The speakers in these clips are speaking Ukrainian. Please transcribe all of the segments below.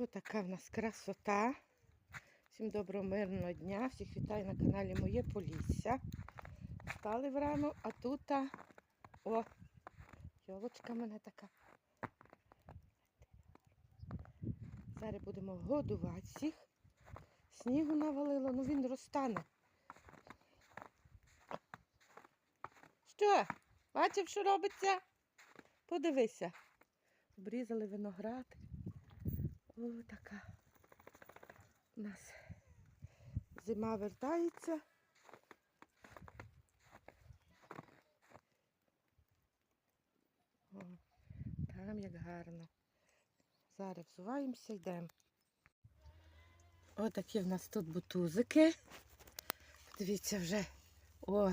Ось така в нас красота. Всім доброго мирного дня. Всіх вітаю на каналі Моє Полісся. Стали врано, а тут о, йолочка мене така. Зараз будемо годувати всіх. Снігу навалило, ну він розтане. Що? Бачив, що робиться? Подивися. Обрізали виноград. О, така. У нас зима вертається. О, там як гарно. Зараз взуваємося, йдемо. Отакі в нас тут бутузики. Дивіться вже. О,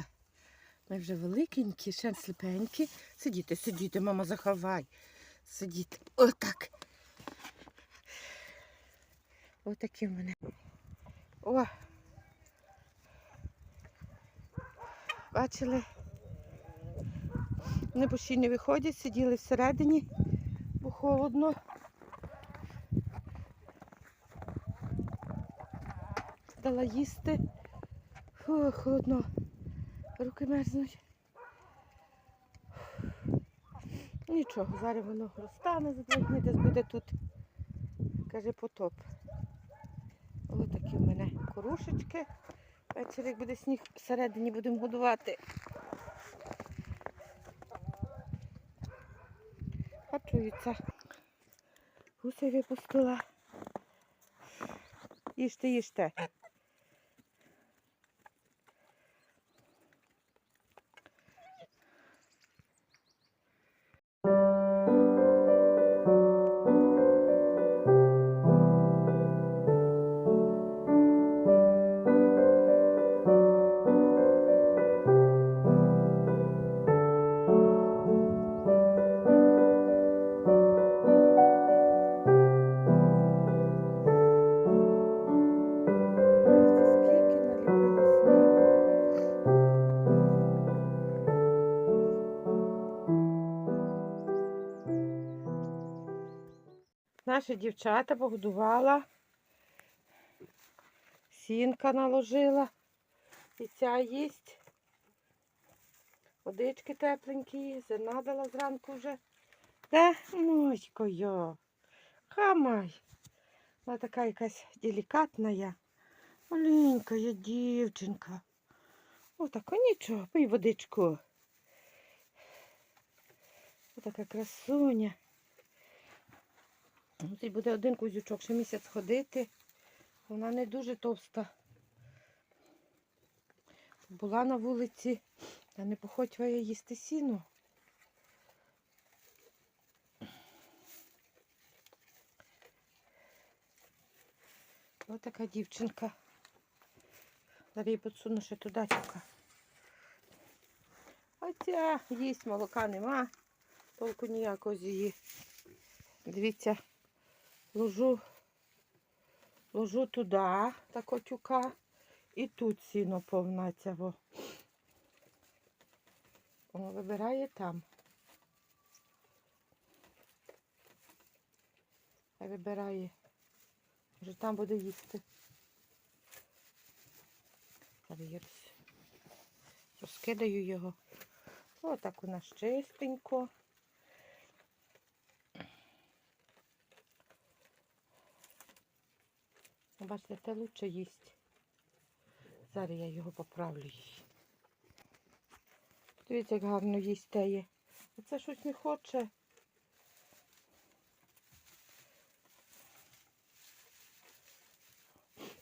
ми вже великенькі, ще сліпенькі. Сидіти, сидіти, мама, заховай. Сидіти. Отак. Отакі в мене. О! Бачили? Вони почти не виходять, сиділи всередині, бо холодно. Дала їсти. Фу, холодно. Руки мерзнуть. Нічого, зараз воно розтане за два дні, десь буде тут, каже, потоп. Такі в мене корушечки. Ввечері, як буде сніг, всередині будемо годувати. Харчуються. Гуси випустила. Їжте, їжте. Наші дівчата погодувала. Сінка наложила. І ця їсть. Водички тепленькі, зерна дала зранку вже. Де? Мойко. Хамай. Вона така якась делікатна я. Маленька я дівчинка. Отако нічого, пий водичку. Отака красуня. Ну, Тут буде один кузючок, ще місяць ходити. Вона не дуже товста. Була на вулиці, та не походьва я їсти сіно. Ось така дівчинка. Її підсуну ще туди тільки. Хоча їсть молока нема, толку ніякого з її. Дивіться, ложу, ложу туди, та котюка, і тут сіно повна цього. Вибирає там. Вибирає. Може там буде їсти. Розкидаю його. Отак у нас чистенько. Бачите, те лучше їсть. Зараз я його поправлю. Дивіться, як гарно їсть теє. А це щось не хоче.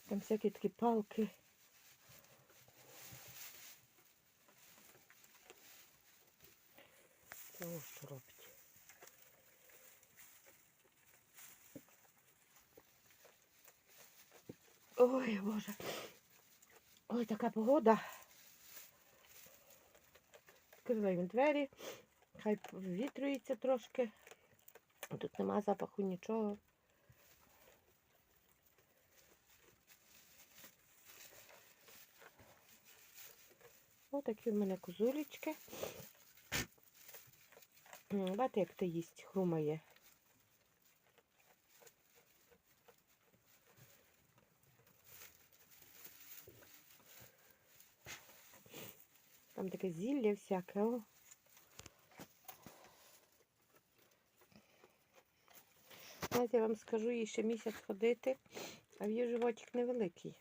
Там всякі такі палки. Це ось що робить. Ой, така погода. Відкриваємо двері. Хай ввітрюється трошки. Тут нема запаху нічого. Ось такі в мене козулечки. М, Бачите, як то їсть, хрумає. Там таке зілля всяке. О. Знаєте, я вам скажу, їй ще місяць ходити, а в її животик невеликий.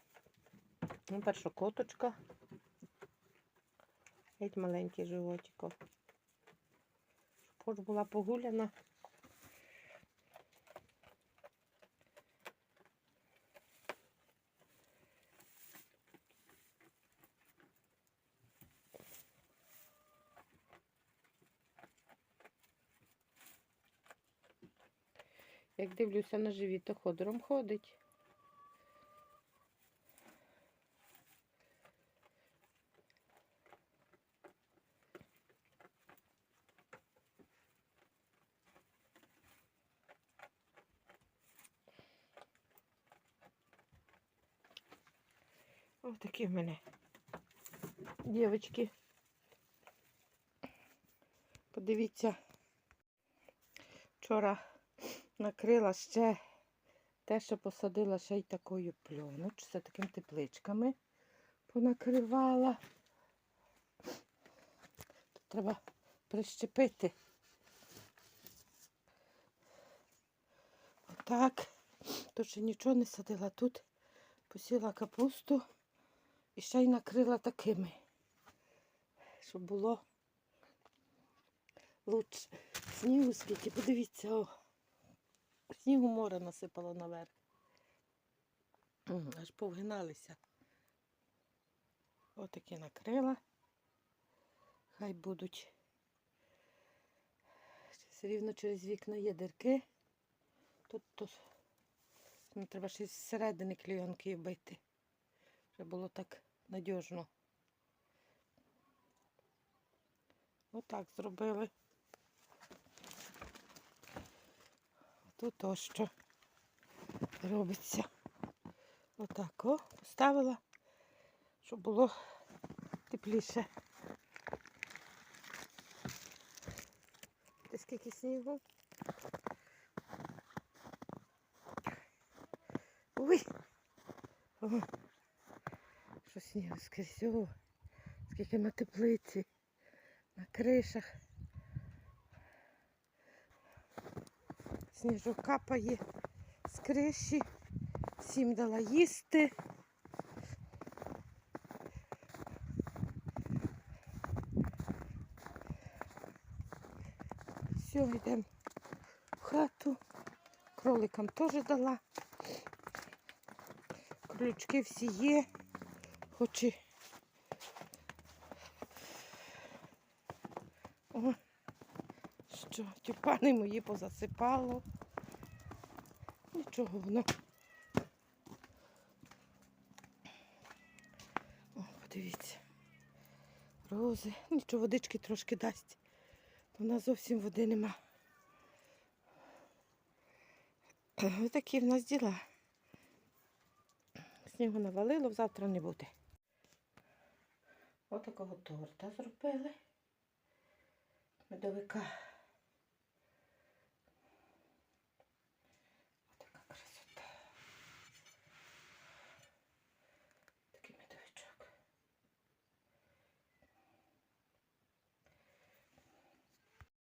Ну, перша коточка. Геть маленький животик. Хоч була погуляна. Як дивлюся на живіт, то ходором ходить. Ось такі в мене дівчатки. Подивіться, вчора накрила ще те, що посадила ще й такою пленочкою, такими тепличками понакривала. Тут треба прищепити. Отак. Тут ще нічого не садила. Тут посіла капусту і ще й накрила такими, щоб було лучше. Снігу скільки, подивіться, о. Снігу море насипало наверх. Аж повгиналися. Отакі накрила. Хай будуть. Все рівно через вікна є дирки. Тут, тут ну, треба ще зсередини клейонки бити. Щоб було так надіжно. Отак зробили. Тут ось що робиться. Отак о, поставила, щоб було тепліше. Ти скільки снігу? Ой! О, що снігу скрізь, о, скільки на теплиці, на кришах. Сніжок капає з криші. Всім дала їсти. Все, йдемо в хату. Кроликам теж дала. Крючки всі є. Хоч і... О, що, тюпани мої позасипало. Нічого воно. О, подивіться. Рози. Нічого, водички трошки дасть. У нас зовсім води нема. Ось такі в нас діла. Снігу навалило, завтра не буде. Ось такого торта зробили. Медовика